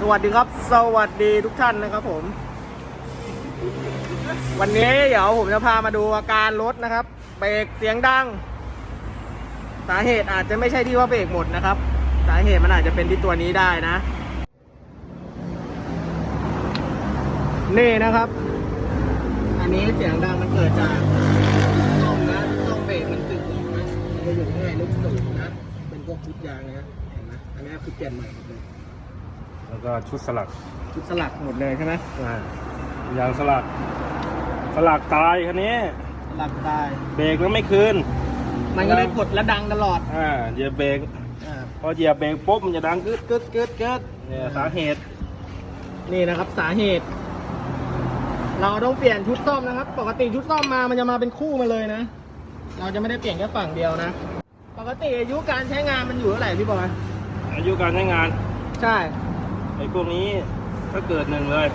สวัสดีครับ สวัสดีทุกท่านนะครับผม วันนี้เดี๋ยวผมจะพามาดูอาการรถนะครับ เบรกเสียงดัง สาเหตุอาจจะไม่ใช่ที่ว่าเบรกหมดนะครับ สาเหตุมันอาจจะเป็นที่ตัวนี้ได้นะ นี่นะครับ อันนี้เสียงดังมันเกิดจากช่องนะช่องเบรกมันสึกหรอกนะมันจะอยู่ข้างในลูกสูบนะ เป็นพวกชุดยางนะเห็นไหมอันนี้คือเปลี่ยนใหม่หมดเลย แล้วก็ชุดสลักชุดสลักหมดเลยใช่ไหมอ่ายางสลัก สลักตายคันนี้ สลักตาย เบรกแล้วไม่คืน มันก็เลยกดและดังตลอด อ่าเหยียบเบรกอ่าพอเหยียบเบรกปุ๊บมันจะดังกึดกึดกึดกึดเนี่ยสาเหตุ นี่นะครับสาเหตุ เราต้องเปลี่ยนชุดซ่อมนะครับ ปกติชุดซ่อมมามันจะมาเป็นคู่มาเลยนะ เราจะไม่ได้เปลี่ยนแค่ฝั่งเดียวนะ ปกติอายุการใช้งานมันอยู่เท่าไหร่พี่บอย อายุการใช้งาน ใช่ ไอ้พวกนี้ถ้าเกิดหนึ่งเลย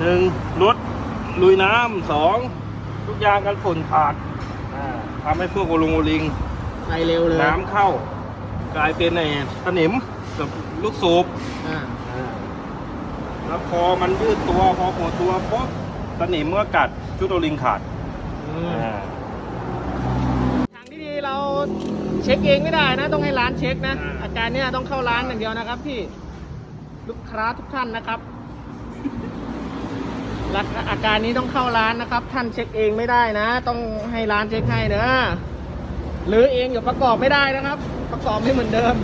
หนึ่งรถลุยน้ำสองทุกอยางกันฝุ่นขาดอ่าทำให้พวกโอลุงโอลิงไปเร็วเลยน้ำเข้า กลายเป็นไอ้สนิมกับลูกสูบอ่าแล้วพอมันยืดตัวพอหดตัวปุ๊บสนิมก็กัดชุดโอลิงขาดอืมอ่าทางที่ดีเราเช็คเองไม่ได้นะ ต้องให้ร้านเช็คนะอ่าอาการเนี้ยต้องเข้าร้านอย่างเดียวนะครับพี่ ลูกค้าทุกท่านนะครับรักอาการนี้ต้องเข้าร้านนะครับ ท่านเช็คเองไม่ได้นะ ต้องให้ร้านเช็คให้เนอะหรือเองอย่าประกอบไม่ได้นะครับ ประกอบไม่เหมือนเดิม